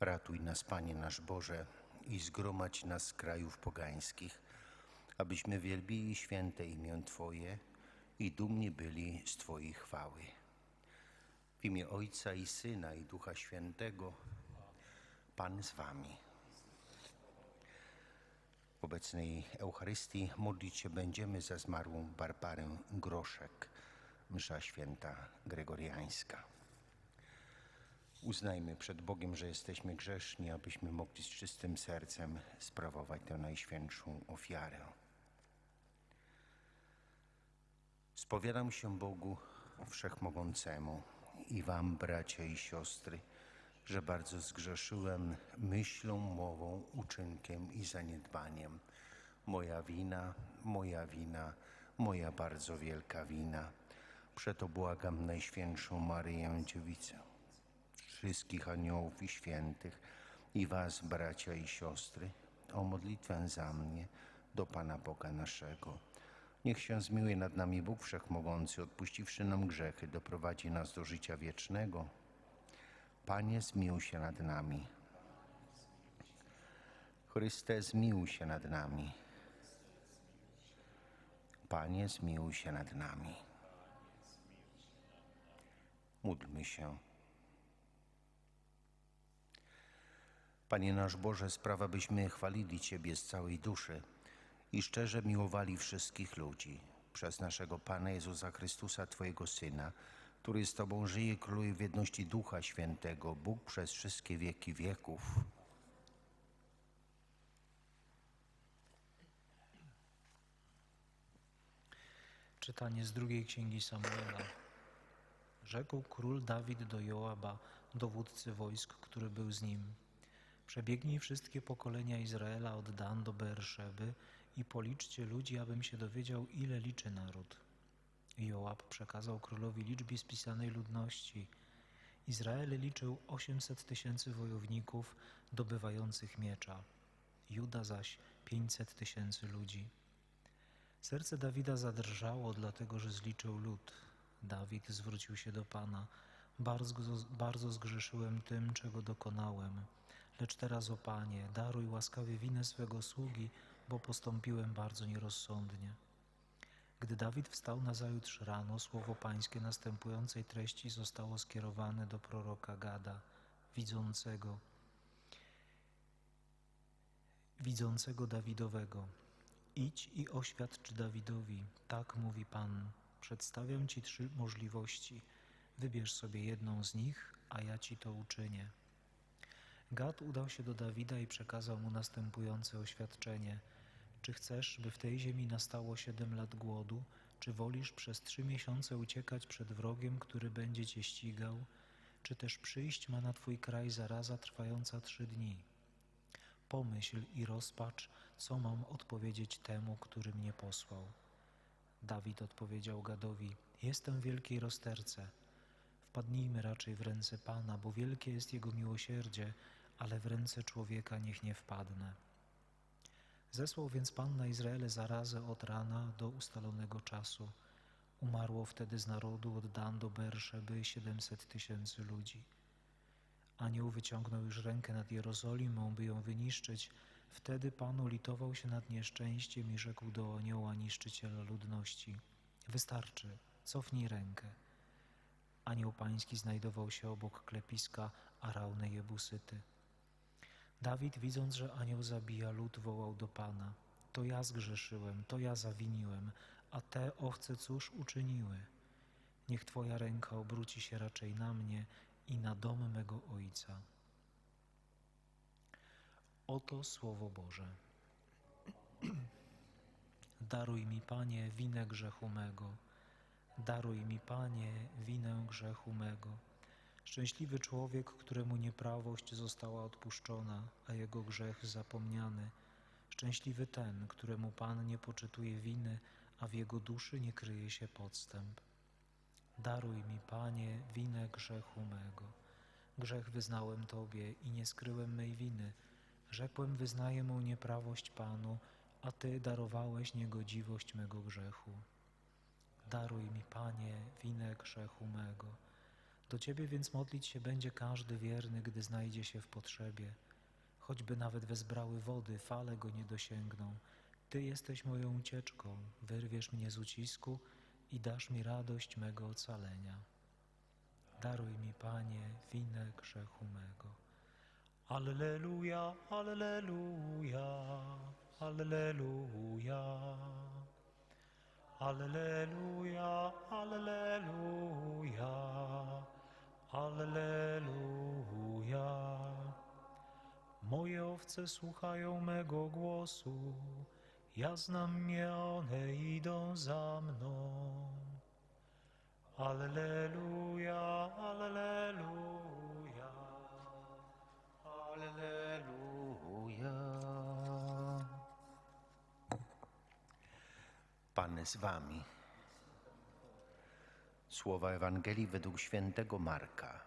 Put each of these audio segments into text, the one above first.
Ratuj nas, Panie nasz Boże, i zgromadź nas z krajów pogańskich, abyśmy wielbili święte imię Twoje i dumni byli z Twojej chwały. W imię Ojca i Syna i Ducha Świętego, Pan z Wami. W obecnej Eucharystii modlić się będziemy za zmarłą Barbarę Groszek, msza święta gregoriańska. Uznajmy przed Bogiem, że jesteśmy grzeszni, abyśmy mogli z czystym sercem sprawować tę najświętszą ofiarę. Spowiadam się Bogu Wszechmogącemu i Wam, bracia i siostry, że bardzo zgrzeszyłem myślą, mową, uczynkiem i zaniedbaniem. Moja wina, moja wina, moja bardzo wielka wina. Przeto błagam Najświętszą Maryję Dziewicę, wszystkich aniołów i świętych i Was, bracia i siostry, o modlitwę za mnie do Pana Boga naszego. Niech się zmiłuje nad nami Bóg Wszechmogący, odpuściwszy nam grzechy, doprowadzi nas do życia wiecznego. Panie, zmiłuj się nad nami. Chryste, zmiłuj się nad nami. Panie, zmiłuj się nad nami. Módlmy się. Panie nasz Boże, sprawa byśmy chwalili Ciebie z całej duszy i szczerze miłowali wszystkich ludzi przez naszego Pana Jezusa Chrystusa, Twojego Syna, który z Tobą żyje, króluje w jedności Ducha Świętego, Bóg przez wszystkie wieki wieków. Czytanie z drugiej księgi Samuela. Rzekł król Dawid do Joaba, dowódcy wojsk, który był z nim. Przebiegnij wszystkie pokolenia Izraela od Dan do Beerszeby i policzcie ludzi, abym się dowiedział, ile liczy naród. Joab przekazał królowi liczbie spisanej ludności. Izrael liczył 800 tysięcy wojowników dobywających miecza, Juda zaś 500 tysięcy ludzi. Serce Dawida zadrżało, dlatego że zliczył lud. Dawid zwrócił się do Pana. Bardzo, bardzo zgrzeszyłem tym, czego dokonałem. Lecz teraz, o Panie, daruj łaskawie winę swego sługi, bo postąpiłem bardzo nierozsądnie. Gdy Dawid wstał nazajutrz rano, słowo pańskie następującej treści zostało skierowane do proroka Gada, widzącego, widzącego Dawidowego. Idź i oświadcz Dawidowi, tak mówi Pan. Przedstawiam Ci trzy możliwości. Wybierz sobie jedną z nich, a ja Ci to uczynię. Gad udał się do Dawida i przekazał mu następujące oświadczenie. Czy chcesz, by w tej ziemi nastało siedem lat głodu, czy wolisz przez trzy miesiące uciekać przed wrogiem, który będzie cię ścigał, czy też przyjść ma na twój kraj zaraza trwająca trzy dni? Pomyśl i rozpacz, co mam odpowiedzieć temu, który mnie posłał. Dawid odpowiedział Gadowi: Jestem w wielkiej rozterce. Wpadnijmy raczej w ręce Pana, bo wielkie jest Jego miłosierdzie, ale w ręce człowieka niech nie wpadnę. Zesłał więc Pan na Izraele zarazę od rana do ustalonego czasu. Umarło wtedy z narodu od Dan do Berszeby 700 tysięcy ludzi. Anioł wyciągnął już rękę nad Jerozolimą, by ją wyniszczyć. Wtedy Pan ulitował się nad nieszczęściem i rzekł do anioła niszczyciela ludności: Wystarczy, cofnij rękę. Anioł pański znajdował się obok klepiska Arauny Jebusyty. Dawid, widząc, że anioł zabija lud, wołał do Pana: To ja zgrzeszyłem, to ja zawiniłem, a te owce cóż uczyniły? Niech Twoja ręka obróci się raczej na mnie i na dom mego ojca. Oto słowo Boże. Daruj mi, Panie, winę grzechu mego. Daruj mi, Panie, winę grzechu mego. Szczęśliwy człowiek, któremu nieprawość została odpuszczona, a jego grzech zapomniany. Szczęśliwy ten, któremu Pan nie poczytuje winy, a w jego duszy nie kryje się podstęp. Daruj mi, Panie, winę grzechu mego. Grzech wyznałem Tobie i nie skryłem mej winy. Rzekłem, wyznaję mą nieprawość Panu, a Ty darowałeś niegodziwość mego grzechu. Daruj mi, Panie, winę grzechu mego. Do Ciebie więc modlić się będzie każdy wierny, gdy znajdzie się w potrzebie. Choćby nawet wezbrały wody, fale go nie dosięgną. Ty jesteś moją ucieczką, wyrwiesz mnie z ucisku i dasz mi radość mego ocalenia. Daruj mi, Panie, winę grzechu mego. Alleluja, alleluja, alleluja. Alleluja, alleluja, alleluja. Moje owce słuchają mego głosu, ja znam mnie, one idą za mną. Alleluja, alleluja, Alleluja. Pan z wami. Słowa Ewangelii według świętego Marka.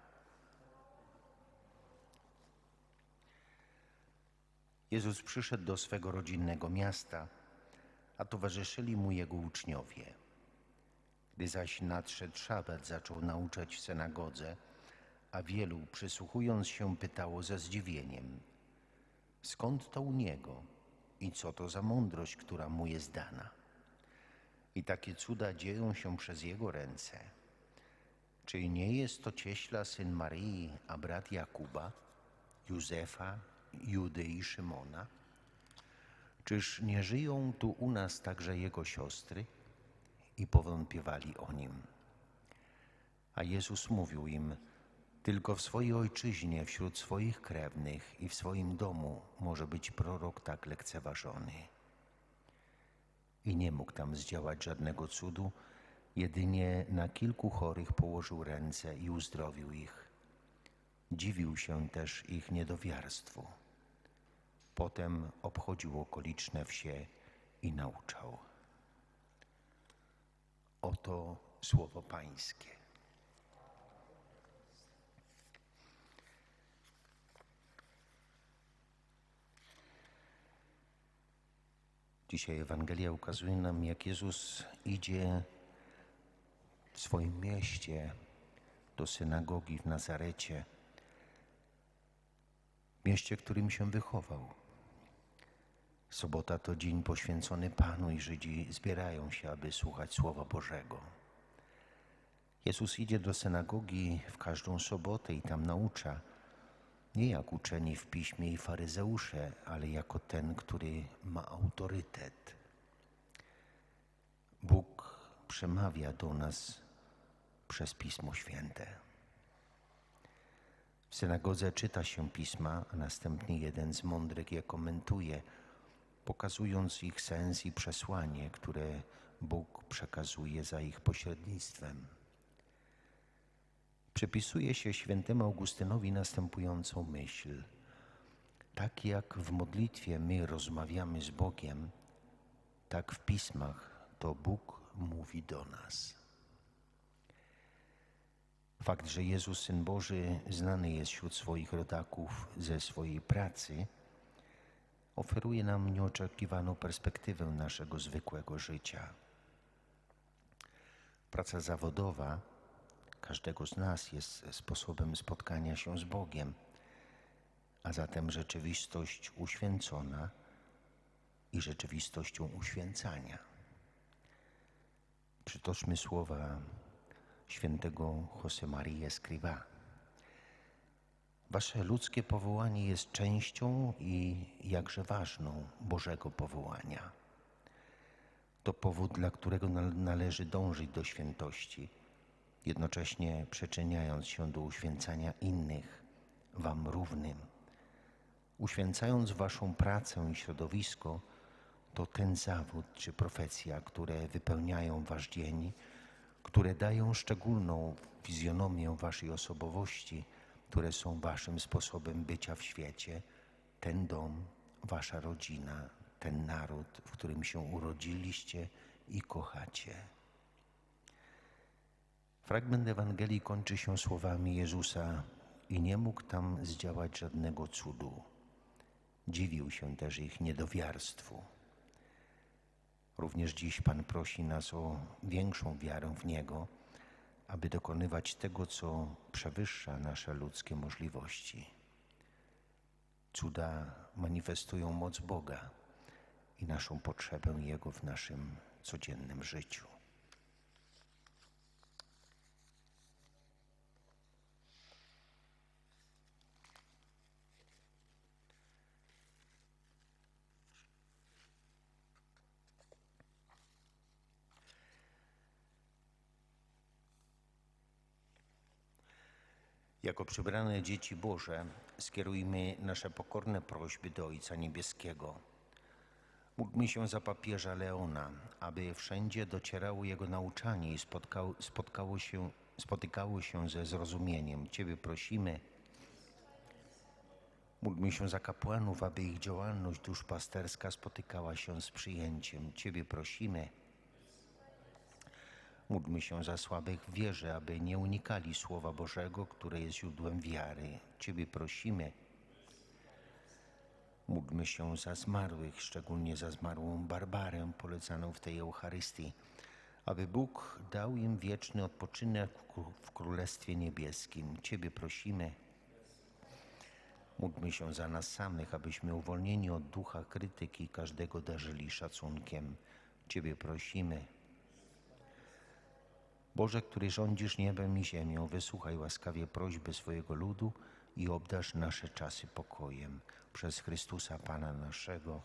Jezus przyszedł do swego rodzinnego miasta, a towarzyszyli mu jego uczniowie. Gdy zaś nadszedł szabat, zaczął nauczać w synagodze, a wielu, przysłuchując się, pytało ze zdziwieniem: Skąd to u niego i co to za mądrość, która mu jest dana? I takie cuda dzieją się przez jego ręce. Czy nie jest to cieśla syn Maryi, a brat Jakuba, Józefa, Judy i Szymona? Czyż nie żyją tu u nas także jego siostry? I powątpiewali o nim. A Jezus mówił im, tylko w swojej ojczyźnie, wśród swoich krewnych i w swoim domu może być prorok tak lekceważony. I nie mógł tam zdziałać żadnego cudu, jedynie na kilku chorych położył ręce i uzdrowił ich. Dziwił się też ich niedowiarstwu. Potem obchodził okoliczne wsie i nauczał. Oto słowo Pańskie. Dzisiaj Ewangelia ukazuje nam, jak Jezus idzie w swoim mieście do synagogi w Nazarecie, mieście, w którym się wychował. Sobota to dzień poświęcony Panu i Żydzi zbierają się, aby słuchać Słowa Bożego. Jezus idzie do synagogi w każdą sobotę i tam naucza, nie jak uczeni w piśmie i faryzeusze, ale jako ten, który ma autorytet. Bóg przemawia do nas przez Pismo Święte. W synagodze czyta się pisma, a następnie jeden z mądrych je komentuje, pokazując ich sens i przesłanie, które Bóg przekazuje za ich pośrednictwem. Przypisuje się świętemu Augustynowi następującą myśl. Tak jak w modlitwie my rozmawiamy z Bogiem, tak w pismach to Bóg mówi do nas. Fakt, że Jezus, Syn Boży, znany jest wśród swoich rodaków ze swojej pracy, oferuje nam nieoczekiwaną perspektywę naszego zwykłego życia. Praca zawodowa każdego z nas jest sposobem spotkania się z Bogiem, a zatem rzeczywistość uświęcona i rzeczywistością uświęcania. Przytoczmy słowa świętego Josemaria Escrivá. Wasze ludzkie powołanie jest częścią i jakże ważną Bożego powołania. To powód, dla którego nal- należy dążyć do świętości, jednocześnie przyczyniając się do uświęcania innych, Wam równym. Uświęcając Waszą pracę i środowisko, to ten zawód czy profesja, które wypełniają Wasz dzień, które dają szczególną fizjonomię Waszej osobowości, które są Waszym sposobem bycia w świecie, ten dom, Wasza rodzina, ten naród, w którym się urodziliście i kochacie. Fragment Ewangelii kończy się słowami Jezusa i nie mógł tam zdziałać żadnego cudu. Dziwił się też ich niedowiarstwu. Również dziś Pan prosi nas o większą wiarę w Niego, aby dokonywać tego, co przewyższa nasze ludzkie możliwości. Cuda manifestują moc Boga i naszą potrzebę Jego w naszym codziennym życiu. Jako przybrane dzieci Boże skierujmy nasze pokorne prośby do Ojca Niebieskiego. Módlmy się za papieża Leona, aby wszędzie docierało jego nauczanie i spotkało, spotkało się, spotykało się ze zrozumieniem. Ciebie prosimy. Módlmy się za kapłanów, aby ich działalność duszpasterska spotykała się z przyjęciem. Ciebie prosimy. Módlmy się za słabych w wierze, aby nie unikali Słowa Bożego, które jest źródłem wiary. Ciebie prosimy. Módlmy się za zmarłych, szczególnie za zmarłą Barbarę polecaną w tej Eucharystii, aby Bóg dał im wieczny odpoczynek w kró- w Królestwie Niebieskim. Ciebie prosimy. Módlmy się za nas samych, abyśmy uwolnieni od ducha krytyki każdego darzyli szacunkiem. Ciebie prosimy. Boże, który rządzisz niebem i ziemią, wysłuchaj łaskawie prośby swojego ludu i obdarz nasze czasy pokojem. Przez Chrystusa Pana naszego.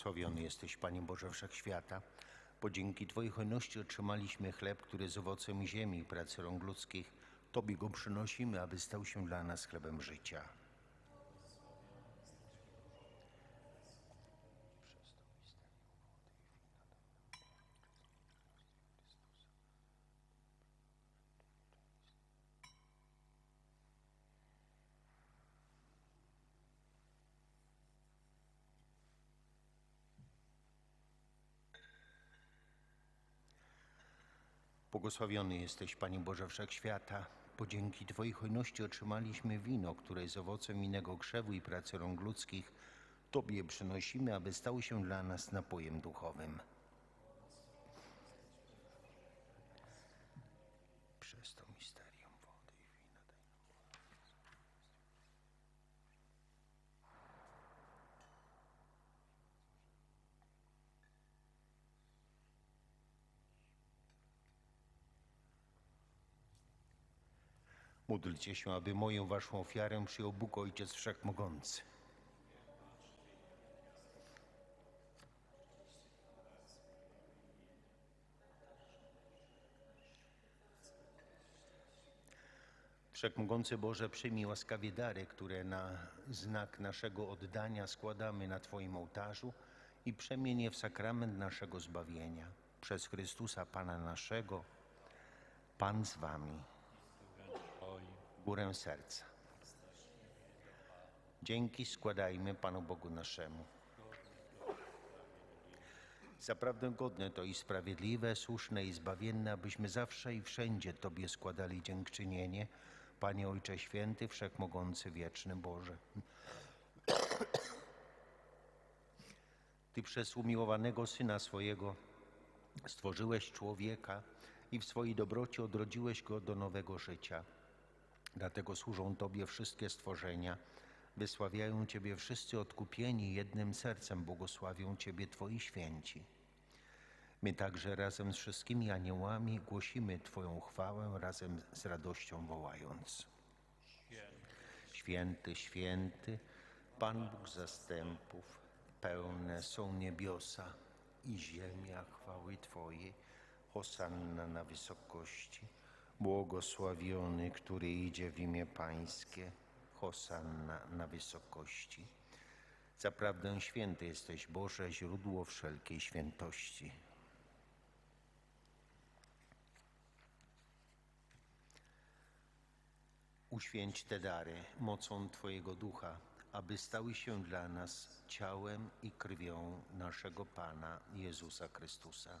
Błogosławiony jesteś, Panie Boże Wszechświata, bo dzięki Twojej hojności otrzymaliśmy chleb, który jest owocem ziemi i pracy rąk ludzkich. Tobie go przynosimy, aby stał się dla nas chlebem życia. Błogosławiony jesteś, Panie Boże Wszechświata, bo dzięki Twojej hojności otrzymaliśmy wino, które jest owocem innego krzewu i pracy rąk ludzkich. Tobie przynosimy, aby stał się dla nas napojem duchowym. Przez to misterium wody i wina daj nam Módlcie się, aby moją waszą ofiarę przyjął Bóg Ojciec Wszechmogący. Wszechmogący Boże, przyjmij łaskawie dary, które na znak naszego oddania składamy na Twoim ołtarzu i przemień je w sakrament naszego zbawienia. Przez Chrystusa Pana naszego, Pan z Wami górę serca. Dzięki składajmy Panu Bogu naszemu. Zaprawdę godne to i sprawiedliwe, słuszne i zbawienne, abyśmy zawsze i wszędzie Tobie składali dziękczynienie, Panie Ojcze Święty, Wszechmogący, Wieczny Boże. Ty przez umiłowanego Syna swojego stworzyłeś człowieka i w swojej dobroci odrodziłeś go do nowego życia. Dlatego służą Tobie wszystkie stworzenia, wysławiają Ciebie wszyscy odkupieni, jednym sercem błogosławią Ciebie Twoi święci. My także razem z wszystkimi aniołami głosimy Twoją chwałę, razem z radością wołając. Święty, święty, Pan Bóg zastępów, pełne są niebiosa i ziemia chwały Twojej. Hosanna na wysokości. Błogosławiony, który idzie w imię Pańskie. Hosanna na wysokości. Zaprawdę święty jesteś Boże, źródło wszelkiej świętości. Uświęć te dary mocą Twojego ducha, aby stały się dla nas ciałem i krwią naszego Pana Jezusa Chrystusa.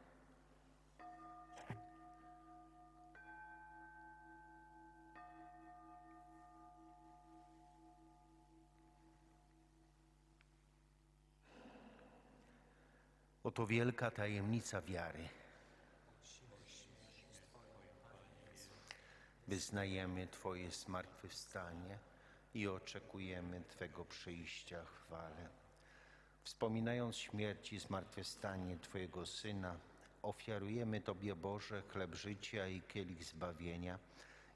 Oto wielka tajemnica wiary. Wyznajemy Twoje zmartwychwstanie i oczekujemy Twego przyjścia chwale. Wspominając śmierć i zmartwychwstanie Twojego Syna, ofiarujemy Tobie, Boże, chleb życia i kielich zbawienia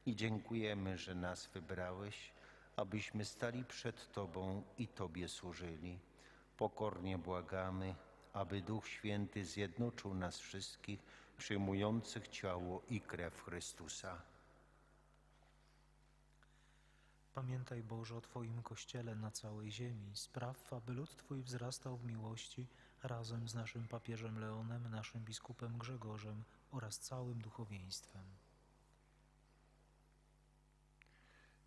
i dziękujemy, że nas wybrałeś, abyśmy stali przed Tobą i Tobie służyli. Pokornie błagamy, aby Duch Święty zjednoczył nas wszystkich, przyjmujących ciało i krew Chrystusa. Pamiętaj Boże o Twoim Kościele na całej ziemi. Spraw, aby lud Twój wzrastał w miłości razem z naszym papieżem Leonem, naszym biskupem Grzegorzem oraz całym duchowieństwem.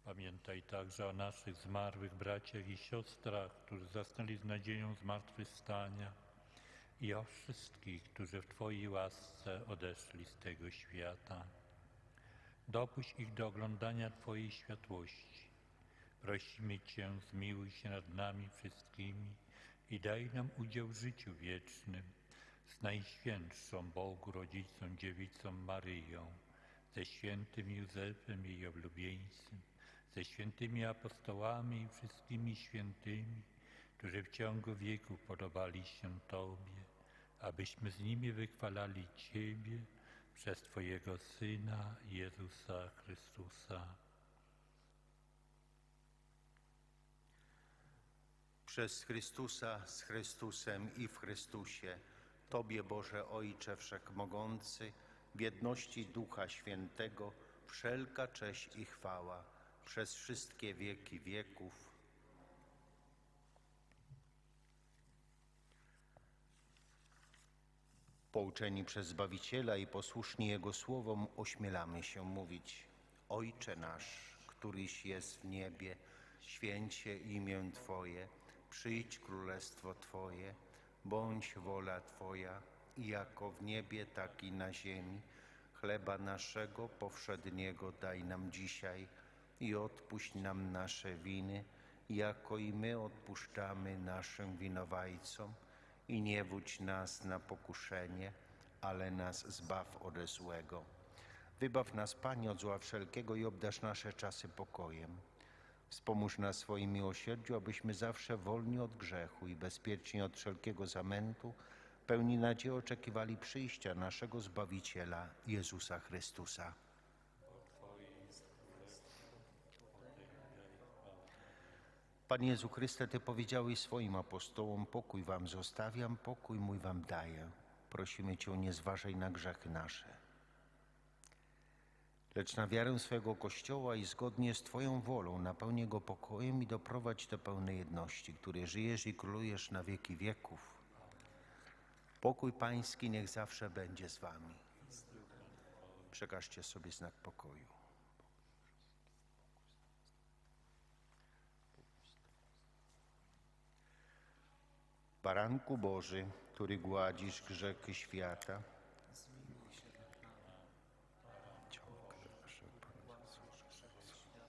Pamiętaj także o naszych zmarłych braciach i siostrach, którzy zasnęli z nadzieją zmartwychwstania i o wszystkich, którzy w Twojej łasce odeszli z tego świata. Dopuść ich do oglądania Twojej światłości. Prosimy Cię, zmiłuj się nad nami wszystkimi i daj nam udział w życiu wiecznym z Najświętszą Bogu Rodzicą Dziewicą Maryją, ze świętym Józefem jej oblubieńcem, ze świętymi apostołami i wszystkimi świętymi, którzy w ciągu wieków podobali się Tobie, abyśmy z nimi wychwalali Ciebie przez Twojego Syna Jezusa Chrystusa. Przez Chrystusa, z Chrystusem i w Chrystusie, Tobie Boże Ojcze Wszechmogący, w jedności Ducha Świętego, wszelka cześć i chwała przez wszystkie wieki wieków. Pouczeni przez Zbawiciela i posłuszni Jego słowom, ośmielamy się mówić: Ojcze nasz, któryś jest w niebie, święć się imię Twoje, przyjdź królestwo Twoje, bądź wola Twoja, jako w niebie, tak i na ziemi. Chleba naszego powszedniego daj nam dzisiaj i odpuść nam nasze winy, jako i my odpuszczamy naszym winowajcom. I nie wódź nas na pokuszenie, ale nas zbaw ode złego. Wybaw nas, Panie, od zła wszelkiego i obdasz nasze czasy pokojem. Wspomóż nas swoim miłosierdziu, abyśmy zawsze wolni od grzechu i bezpieczni od wszelkiego zamętu, pełni nadziei oczekiwali przyjścia naszego Zbawiciela, Jezusa Chrystusa. Panie Jezu Chryste, Ty powiedziałeś swoim apostołom, pokój Wam zostawiam, pokój mój Wam daję. Prosimy Cię, nie zważaj na grzechy nasze, lecz na wiarę swego Kościoła i zgodnie z Twoją wolą napełnię go pokojem i doprowadź do pełnej jedności, której żyjesz i królujesz na wieki wieków. Pokój Pański niech zawsze będzie z Wami. Przekażcie sobie znak pokoju. Baranku Boży, który gładzisz grzechy świata, ciało krew naszego Pana Jezusa Chrystusa.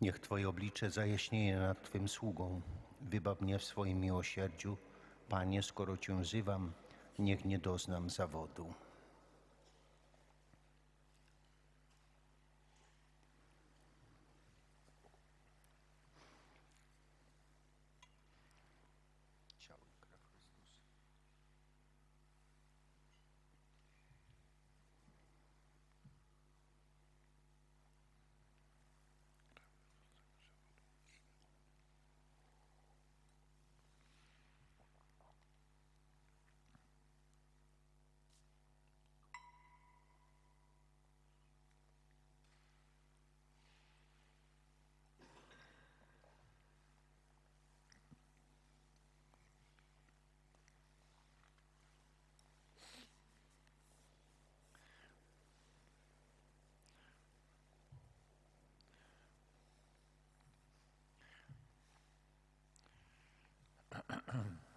Niech Twoje oblicze zajaśnieje nad Twym sługą. Wybaw mnie w swoim miłosierdziu. Panie, skoro Cię wzywam, niech nie doznam zawodu. home.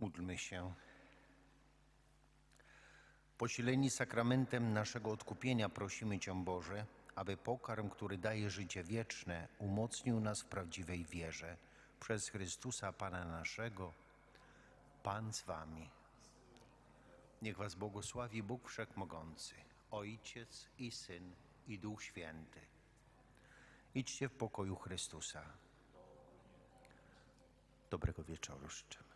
Módlmy się. Posileni sakramentem naszego odkupienia prosimy Cię, Boże, aby pokarm, który daje życie wieczne, umocnił nas w prawdziwej wierze. Przez Chrystusa Pana naszego, Pan z Wami. Niech Was błogosławi Bóg Wszechmogący, Ojciec i Syn i Duch Święty. Idźcie w pokoju Chrystusa. Dobrego wieczoru życzę.